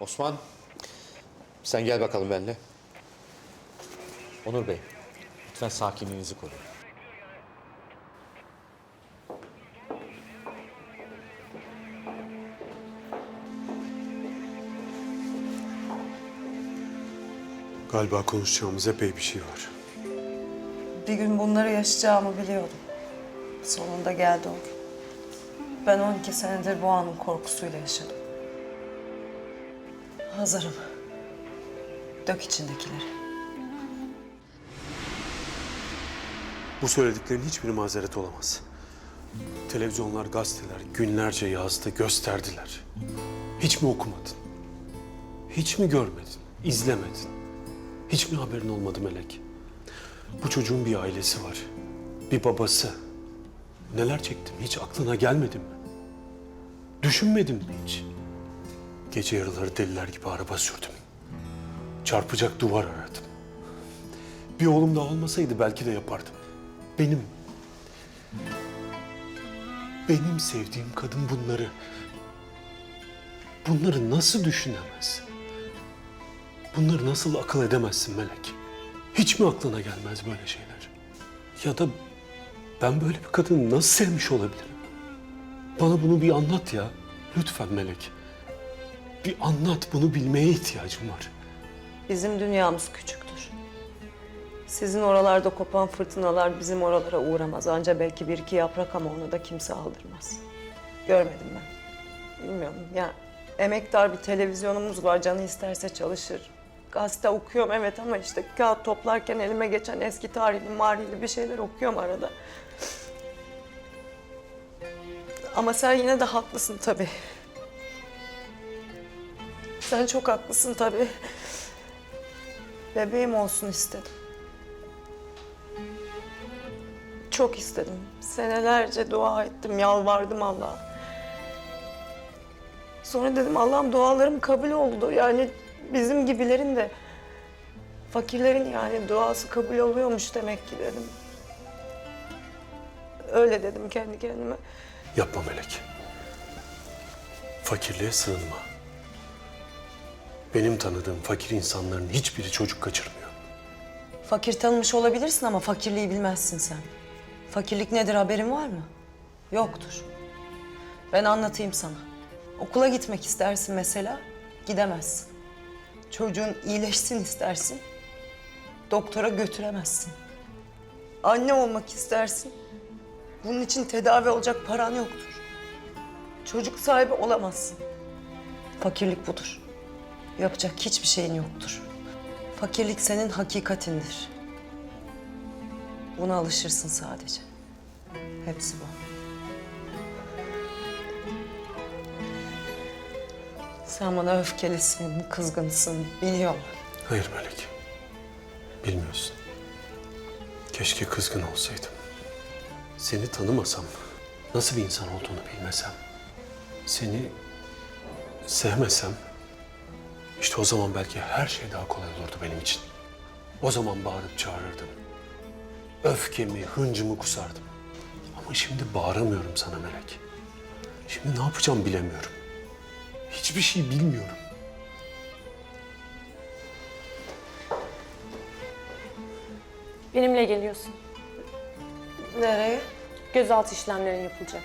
Osman, sen gel bakalım benimle. Onur Bey, lütfen sakinliğinizi koruyun. Galiba konuşacağımız epey bir şey var. Bir gün bunları yaşayacağımı biliyordum. Sonunda geldi o gün. Ben 12 senedir bu anın korkusuyla yaşadım. Hazırım. Dök içindekileri. Bu söylediklerin hiçbiri mazeret olamaz. Televizyonlar, gazeteler günlerce yazdı, gösterdiler. Hiç mi okumadın? Hiç mi görmedin? İzlemedin? Hiç mi haberin olmadı Melek? Bu çocuğun bir ailesi var. Bir babası. Neler çektim hiç aklına gelmedi mi? Düşünmedin mi hiç? Gece yarıları deliler gibi araba sürdüm. Çarpacak duvar aradım. Bir oğlum daha olmasaydı belki de yapardım. Benim... Benim sevdiğim kadın bunları... Bunları nasıl düşünemez? Bunları nasıl akıl edemezsin Melek? Hiç mi aklına gelmez böyle şeyler? Ya da ben böyle bir kadını nasıl sevmiş olabilirim? Bana bunu bir anlat ya. Lütfen Melek. Bir anlat, bunu bilmeye ihtiyacım var. Bizim dünyamız küçüktür. Sizin oralarda kopan fırtınalar bizim oralara uğramaz. Anca belki bir iki yaprak ama onu da kimse aldırmaz. Görmedim ben. Bilmiyorum ya emektar bir televizyonumuz var. Canı isterse çalışır. Gazete okuyorum evet ama işte kağıt toplarken elime geçen eski tarihli marihli bir şeyler okuyorum arada. Ama sen yine de haklısın tabii. Sen çok haklısın tabii. Bebeğim olsun istedim. Çok istedim. Senelerce dua ettim, yalvardım Allah'a. Sonra dedim Allah'ım dualarım kabul oldu. Yani bizim gibilerin de fakirlerin yani duası kabul oluyormuş demek ki dedim. Öyle dedim kendi kendime. Yapma Melek. Fakirliğe sığınma. Benim tanıdığım fakir insanların hiçbiri çocuk kaçırmıyor. Fakir tanımış olabilirsin ama fakirliği bilmezsin sen. Fakirlik nedir haberin var mı? Yoktur. Ben anlatayım sana. Okula gitmek istersin mesela, gidemezsin. Çocuğun iyileşsin istersin, doktora götüremezsin. Anne olmak istersin, bunun için tedavi olacak paran yoktur. Çocuk sahibi olamazsın. Fakirlik budur. Yapacak hiçbir şeyin yoktur. Fakirlik senin hakikatindir. Buna alışırsın sadece. Hepsi bu. Sen bana öfkelisin, kızgınsın, biliyorum. Hayır Melek. Bilmiyorsun. Keşke kızgın olsaydım. Seni tanımasam, nasıl bir insan olduğunu bilmesem, seni sevmesem, işte o zaman belki her şey daha kolay olurdu benim için. O zaman bağırıp çağırırdım. Öfkemi, hıncımı kusardım. Ama şimdi bağıramıyorum sana Melek. Şimdi ne yapacağım bilemiyorum. Hiçbir şey bilmiyorum. Benimle geliyorsun. Nereye? Gözaltı işlemlerin yapılacak.